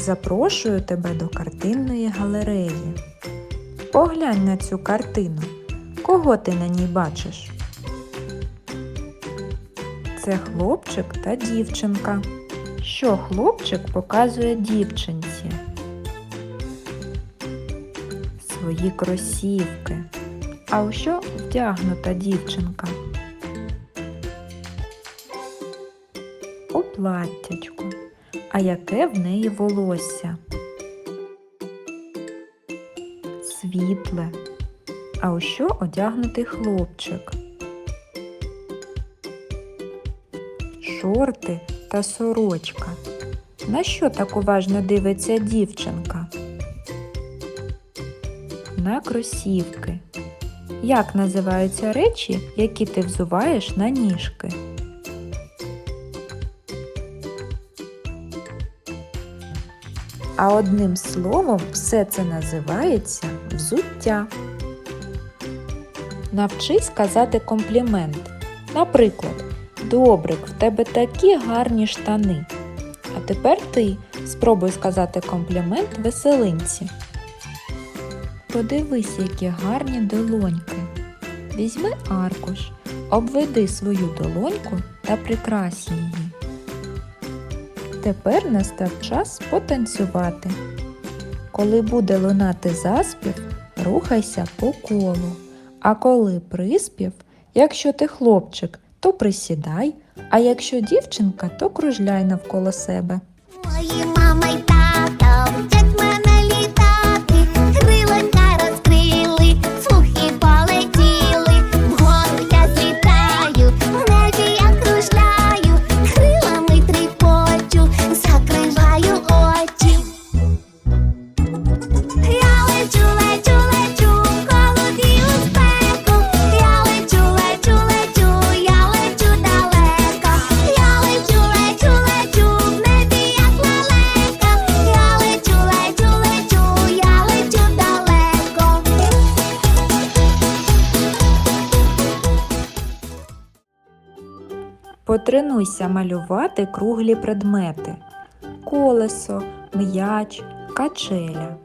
Запрошую тебе до картинної галереї. Поглянь на цю картину. Кого ти на ній бачиш? Це хлопчик та дівчинка. Що хлопчик показує дівчинці? Свої кросівки. А у що вдягнута дівчинка? У платтячку. А яке в неї волосся? Світле. А у що одягнутий хлопчик? Шорти та сорочка. На що так уважно дивиться дівчинка? На кросівки. Як називаються речі, які ти взуваєш на ніжки? А одним словом все це називається взуття. Навчись казати комплімент. Наприклад, Добрик, в тебе такі гарні штани. А тепер ти спробуй сказати комплімент веселинці. Подивись, які гарні долоньки. Візьми аркуш, обведи свою долоньку та прикрась її. Тепер настав час потанцювати. Коли буде лунати заспів, рухайся по колу. А коли приспів, якщо ти хлопчик, то присідай, а якщо дівчинка, то кружляй навколо себе. Мої мама й Потренуйся малювати круглі предмети: колесо, м'яч, качеля.